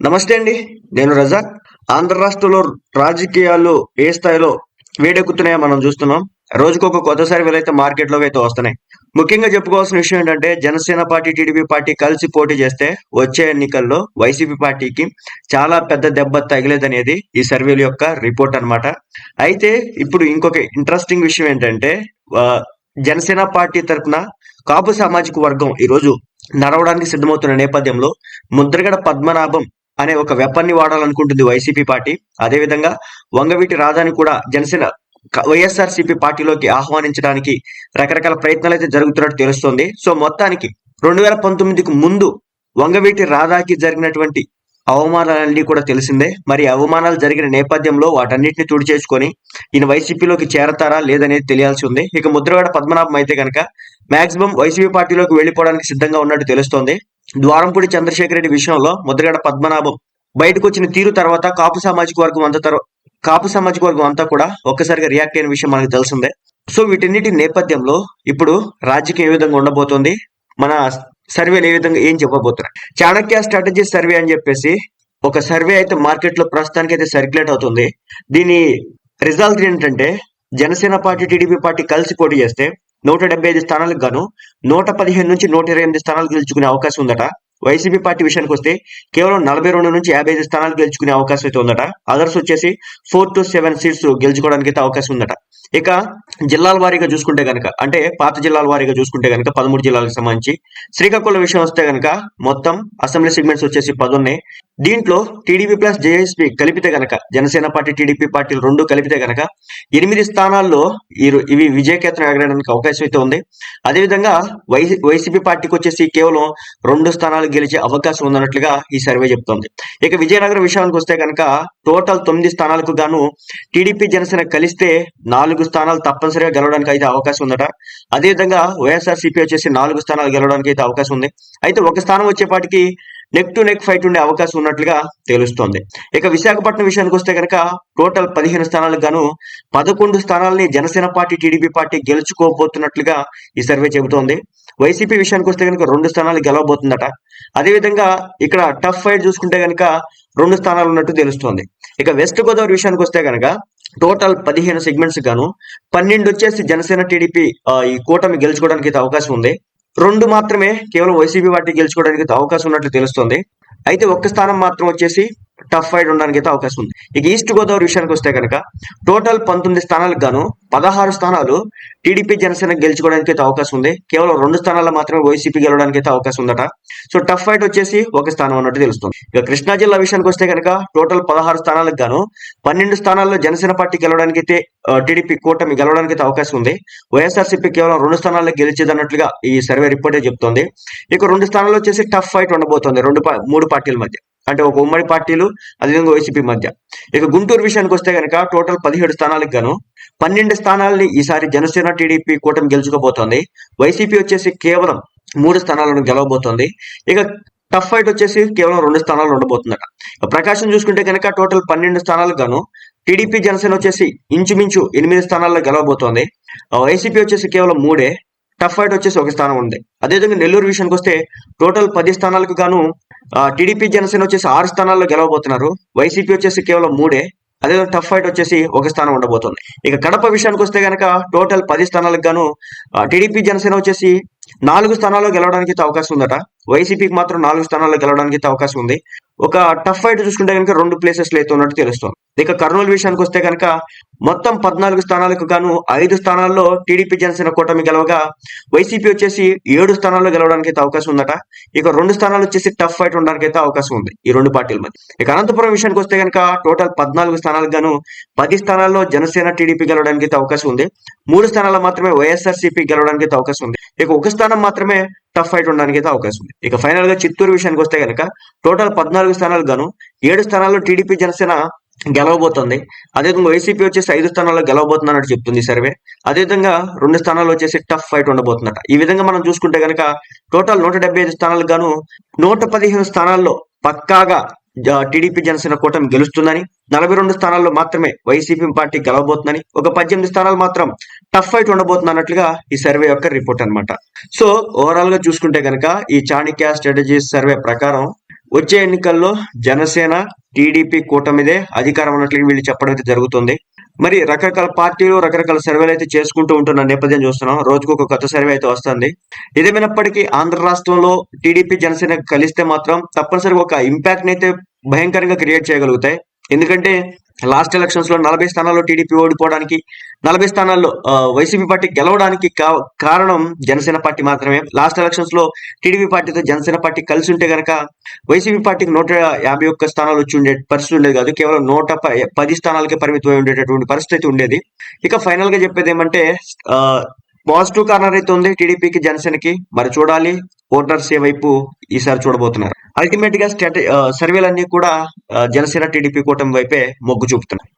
నమస్తే అండి నేను రజాక్. ఆంధ్ర రాష్ట్రంలో రాజకీయాలు ఏ స్థాయిలో వేడెక్కుతున్నాయో మనం చూస్తున్నాం. రోజుకు ఒక కొత్త సర్వేలు అయితే మార్కెట్లోకి అయితే వస్తున్నాయి. ముఖ్యంగా చెప్పుకోవాల్సిన విషయం ఏంటంటే జనసేన పార్టీ టీడీపీ పార్టీ కలిసి పోటీ చేస్తే వచ్చే ఎన్నికల్లో వైసీపీ పార్టీకి చాలా పెద్ద దెబ్బ తగిలేదనేది ఈ సర్వేల యొక్క రిపోర్ట్ అన్నమాట. అయితే ఇప్పుడు ఇంకొక ఇంట్రెస్టింగ్ విషయం ఏంటంటే జనసేన పార్టీ తరఫున కాపు సామాజిక వర్గం ఈ రోజు నడవడానికి సిద్ధమవుతున్న నేపథ్యంలో ముద్రగడ పద్మనాభం అనే ఒక వెపన్ని వాడాలనుకుంటుంది వైసీపీ పార్టీ. అదేవిధంగా వంగవీటి రాధాని కూడా జనసేన వైఎస్ఆర్ సిపి పార్టీలోకి ఆహ్వానించడానికి రకరకాల ప్రయత్నాలు అయితే జరుగుతున్నట్టు తెలుస్తోంది. సో మొత్తానికి రెండు వేల పంతొమ్మిదికి ముందు వంగవీటి రాధాకి జరిగినటువంటి అవమానాలన్నీ కూడా తెలిసిందే. మరి అవమానాలు జరిగిన నేపథ్యంలో వాటన్నిటిని తుడిచేసుకొని ఈయన వైసీపీలోకి చేరతారా లేదనేది తెలియాల్సి ఉంది. ఇక ముద్రగడ పద్మనాభం అయితే కనుక మాక్సిమం వైసీపీ పార్టీలోకి వెళ్ళిపోవడానికి సిద్ధంగా ఉన్నట్టు తెలుస్తోంది. ద్వారంపూడి చంద్రశేఖర్ రెడ్డి విషయంలో ముద్రగడ పద్మనాభం బయటకు వచ్చిన తీరు తర్వాత కాపు సామాజిక వర్గం అంతా తర్వాత కాపు సామాజిక వర్గం అంతా కూడా ఒక్కసారిగా రియాక్ట్ అయిన విషయం మనకు తెలిసిందే. సో వీటన్నిటి నేపథ్యంలో ఇప్పుడు రాజకీయం ఏ విధంగా ఉండబోతుంది? మన సర్వేలు ఏ విధంగా ఏం చెప్పబోతున్నాయి? చాణక్య స్ట్రాటజీ సర్వే అని చెప్పేసి ఒక సర్వే అయితే మార్కెట్లో ప్రస్తుతానికి అయితే సర్క్యులేట్ అవుతుంది. దీని రిజల్ట్ ఏంటంటే జనసేన పార్టీ టీడీపీ పార్టీ కలిసి పోటీ చేస్తే నూట డెబ్బై ఐదు స్థానాలకు గాను నూట పదిహేను నుంచి నూట ఇరవై ఎనిమిది స్థానాలు గెలుచుకునే అవకాశం ఉందట. వైసీపీ పార్టీ విషయానికి వస్తే కేవలం నలభై రెండు నుంచి యాభై ఐదు స్థానాలు గెలుచుకునే అవకాశం అయితే ఉందట. అదర్స్ వచ్చేసి ఫోర్ టు సెవెన్ సీట్స్ గెలుచుకోవడానికి అయితే అవకాశం ఉందట. ఇక జిల్లాల వారీగా చూసుకుంటే గనక అంటే పాత జిల్లాల వారీగా చూసుకుంటే గనక పదమూడు జిల్లాలకు సంబంధించి శ్రీకాకుళం విషయం వస్తే గనక మొత్తం అసెంబ్లీ సెగ్మెంట్స్ వచ్చేసి పదున్నాయి. దీంట్లో టీడీపీ ప్లస్ జేఎస్పీ కలిపితే గనక జనసేన పార్టీ టీడీపీ పార్టీలు రెండు కలిపితే గనక ఎనిమిది స్థానాల్లో ఇవి విజయకేతనం ఎగరడానికి అవకాశం అయితే ఉంది. అదేవిధంగా వై వైసీపీ పార్టీకి వచ్చేసి కేవలం రెండు స్థానాలు గెలిచే అవకాశం ఉందన్నట్లుగా ఈ సర్వే చెప్తోంది. ఇక విజయనగరం విషయానికి వస్తే కనుక టోటల్ తొమ్మిది స్థానాలకు గాను టీడీపీ జనసేన కలిస్తే నాలుగు నాలుగు స్థానాలు తప్పనిసరిగా గెలవడానికి అయితే అవకాశం ఉందట. అదేవిధంగా వైఎస్ఆర్సీపీ వచ్చేసి నాలుగు స్థానాలు గెలవడానికి అయితే అవకాశం ఉంది. అయితే ఒక స్థానం వచ్చేపాటికి నెక్ టు నెక్ ఫైట్ ఉండే అవకాశం ఉన్నట్లుగా తెలుస్తోంది. ఇక విశాఖపట్నం విషయానికి వస్తే కనుక టోటల్ పదిహేను స్థానాలకు గాను పదకొండు స్థానాలని జనసేన పార్టీ టీడీపీ పార్టీ గెలుచుకోబోతున్నట్లుగా ఈ సర్వే చెబుతోంది. వైసీపీ విషయానికి వస్తే కనుక రెండు స్థానాలు గెలవబోతుందట. అదేవిధంగా ఇక్కడ టఫ్ ఫైట్ చూసుకుంటే కనుక రెండు స్థానాలు ఉన్నట్టు తెలుస్తోంది. ఇక వెస్ట్ గోదావరి విషయానికి వస్తే కనుక టోటల్ పదిహేను సెగ్మెంట్స్ గాను పన్నెండు వచ్చేసి జనసేన టీడీపీ ఈ కూటమి గెలుచుకోవడానికి అయితే అవకాశం ఉంది. రెండు మాత్రమే కేవలం వైసీపీ పార్టీ గెలుచుకోవడానికి అవకాశం ఉన్నట్లు తెలుస్తుంది. అయితే ఒక్క స్థానం మాత్రం వచ్చేసి టఫ్ ఫైట్ ఉండడానికి అయితే అవకాశం ఉంది. ఇక ఈస్ట్ గోదావరి విషయానికి వస్తే కనుక టోటల్ పంతొమ్మిది స్థానాలకు గాను పదహారు స్థానాలు టీడీపీ జనసేన గెలుచుకోవడానికి అయితే అవకాశం ఉంది. కేవలం రెండు స్థానాల్లో మాత్రమే వైసీపీ గెలవడానికి అయితే అవకాశం ఉందట. సో టఫ్ ఫైట్ వచ్చేసి ఒక స్థానం అన్నట్టు తెలుస్తుంది. ఇక కృష్ణా జిల్లా విషయానికి వస్తే కనుక టోటల్ పదహారు స్థానాలకు గాను పన్నెండు స్థానాల్లో జనసేన పార్టీ గెలవడానికి అయితే టీడీపీ కూటమి గెలవడానికి అయితే అవకాశం ఉంది. వైఎస్ఆర్సీపీ కేవలం రెండు స్థానాల్లో గెలిచేదన్నట్లుగా ఈ సర్వే రిపోర్టే చెప్తోంది. ఇక రెండు స్థానాల్లో వచ్చేసి టఫ్ ఫైట్ ఉండబోతోంది. రెండు మూడు పార్టీల మధ్య. అంటే ఒక ఉమ్మడి పార్టీలు అదేవిధంగా వైసీపీ మధ్య. ఇక గుంటూరు విషయానికి వస్తే కనుక టోటల్ పదిహేడు స్థానాలకు గాను పన్నెండు స్థానాలని ఈసారి జనసేన టీడీపీ కూటమి గెలుచుకోబోతోంది. వైసీపీ వచ్చేసి కేవలం మూడు స్థానాలను గెలవబోతోంది. ఇక టఫ్ ఫైట్ వచ్చేసి కేవలం రెండు స్థానాలు ఉండబోతుందట. ప్రకాశం చూసుకుంటే కనుక టోటల్ పన్నెండు స్థానాలకు గాను టీడీపీ జనసేన వచ్చేసి ఇంచుమించు ఎనిమిది స్థానాల్లో గెలవబోతోంది. ఆ వైసీపీ వచ్చేసి కేవలం మూడే. టఫ్ ఫైట్ వచ్చేసి ఒక స్థానం ఉంది. అదేవిధంగా నెల్లూరు విషయానికి వస్తే టోటల్ పది స్థానాలకు గాను టీడీపీ జనసేన వచ్చేసి ఆరు స్థానాల్లో గెలవబోతున్నారు. వైసీపీ వచ్చేసి కేవలం మూడే. అదేవిధంగా టఫ్ ఫైట్ వచ్చేసి ఒక స్థానం ఉండబోతుంది. ఇక కడప విషయానికి వస్తే కనుక టోటల్ పది స్థానాలకు గాను టీడీపీ జనసేన వచ్చేసి నాలుగు స్థానాల్లో గెలవడానికి అయితే అవకాశం ఉందట. వైసీపీకి మాత్రం నాలుగు స్థానాల్లో గెలవడానికి అయితే అవకాశం ఉంది. ఒక టఫ్ ఫైట్ చూసుకుంటే కనుక రెండు ప్లేసెస్లో అయితే ఉన్నట్టు తెలుస్తుంది. ఇక కర్నూలు విషయానికి వస్తే కనుక మొత్తం పద్నాలుగు స్థానాలకు గాను ఐదు స్థానాల్లో టీడీపీ జనసేన కూటమి గెలవగా వైసీపీ వచ్చేసి ఏడు స్థానాల్లో గెలవడానికి అయితే అవకాశం ఉందట. ఇక రెండు స్థానాలు వచ్చేసి టఫ్ ఫైట్ ఉండడానికి అయితే అవకాశం ఉంది ఈ రెండు పార్టీల మధ్య. ఇక అనంతపురం విషయానికి వస్తే కనుక టోటల్ పద్నాలుగు స్థానాలకు గాను పది స్థానాల్లో జనసేన టీడీపీ గెలవడానికి అయితే అవకాశం ఉంది. మూడు స్థానాల్లో మాత్రమే వైఎస్ఆర్సీపీ గెలవడానికి అయితే అవకాశం ఉంది. ఇక ఒక స్థానం మాత్రమే టఫ్ ఫైట్ ఉండడానికి అయితే అవకాశం ఉంది. ఇక ఫైనల్గా చిత్తూరు విషయానికి వస్తే కనుక టోటల్ పద్నాలుగు స్థానాలు గాను ఏడు స్థానాల్లో టీడీపీ జనసేన గెలవబోతుంది. అదేవిధంగా వైసీపీ వచ్చేసి ఐదు స్థానాల్లో గెలవబోతుంది అన్నట్టు చెప్తుంది సర్వే. అదేవిధంగా రెండు స్థానాలు వచ్చేసి టఫ్ ఫైట్ ఉండబోతుందట. ఈ విధంగా మనం చూసుకుంటే కనుక టోటల్ నూట డెబ్బై ఐదు స్థానాలకు గాను నూట పదిహేను స్థానాల్లో పక్కాగా టీడీపీ జనసేన కూటమి గెలుస్తుందని నలభై రెండు స్థానాల్లో మాత్రమే వైసీపీ పార్టీ గెలవబోతుందని ఒక పద్దెనిమిది స్థానాలు మాత్రం టఫ్ ఫైట్ ఉండబోతుంది అన్నట్లుగా ఈ సర్వే యొక్క రిపోర్ట్ అన్నమాట. సో ఓవరాల్గా చూసుకుంటే కనుక ఈ చాణిక్య స్ట్రాటజీ సర్వే ప్రకారం వచ్చే ఎన్నికల్లో జనసేన టీడీపీ కూటమిదే అధికారం ఉన్నట్లు వీళ్ళు చెప్పడం అయితే జరుగుతుంది. మరి రకరకాల పార్టీలు రకరకాల సర్వేలు అయితే చేసుకుంటూ ఉంటున్న నేపథ్యం చూస్తున్నాం. రోజుకు ఒక కొత్త సర్వే అయితే వస్తుంది. ఇదేమైనప్పటికీ ఆంధ్ర రాష్ట్రంలో టీడీపీ జనసేన కలిస్తే మాత్రం తప్పనిసరిగా ఒక ఇంపాక్ట్ అయితే భయంకరంగా క్రియేట్ చేయగలుగుతాయి. ఎందుకంటే లాస్ట్ ఎలక్షన్స్లో నలభై స్థానాల్లో టీడీపీ ఓడిపోవడానికి నలభై స్థానాల్లో వైసీపీ పార్టీ గెలవడానికి కా- కారణం జనసేన పార్టీ మాత్రమే. లాస్ట్ ఎలక్షన్స్లో టీడీపీ పార్టీతో జనసేన పార్టీ కలిసి ఉంటే గనక వైసీపీ పార్టీకి నూట యాభై ఒక్క స్థానాలు వచ్చి ఉండే పరిస్థితి ఉండేది కాదు. కేవలం నూట పది స్థానాలకే పరిమితమై ఉండేటటువంటి పరిస్థితి ఉండేది. ఇక ఫైనల్గా చెప్పేది ఏమంటే ఆ, పాజిటివ్ కార్నర్ అయితే ఉంది టీడీపీకి జనసేనకి. మరి చూడాలి ఓటర్స్ ఏ వైపు ఈసారి చూడబోతున్నారు. అల్టిమేట్గా స్టాటి సర్వేలన్నీ కూడా జనసేన టీడీపీ కూటమి వైపే మొగ్గు చూపుతున్నాయి.